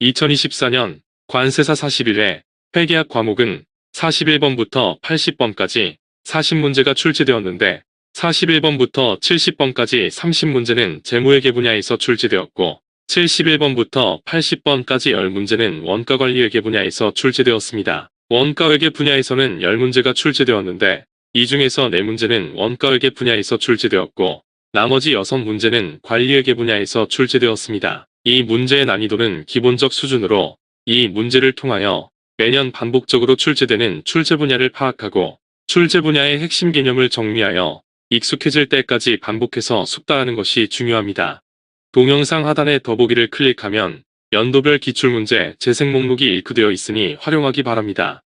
2024년 관세사 41회 회계학 과목은 41번부터 80번까지 40문제가 출제되었는데 41번부터 70번까지 30문제는 재무회계 분야에서 출제되었고 71번부터 80번까지 10문제는 원가관리회계 분야에서 출제되었습니다. 원가회계 분야에서는 10문제가 출제되었는데 이 중에서 4문제는 원가회계 분야에서 출제되었고 나머지 6문제는 관리회계 분야에서 출제되었습니다. 이 문제의 난이도는 기본적 수준으로 이 문제를 통하여 매년 반복적으로 출제되는 출제 분야를 파악하고 출제 분야의 핵심 개념을 정리하여 익숙해질 때까지 반복해서 숙달하는 것이 중요합니다. 동영상 하단의 더보기를 클릭하면 연도별 기출문제 재생 목록이 일크되어 있으니 활용하기 바랍니다.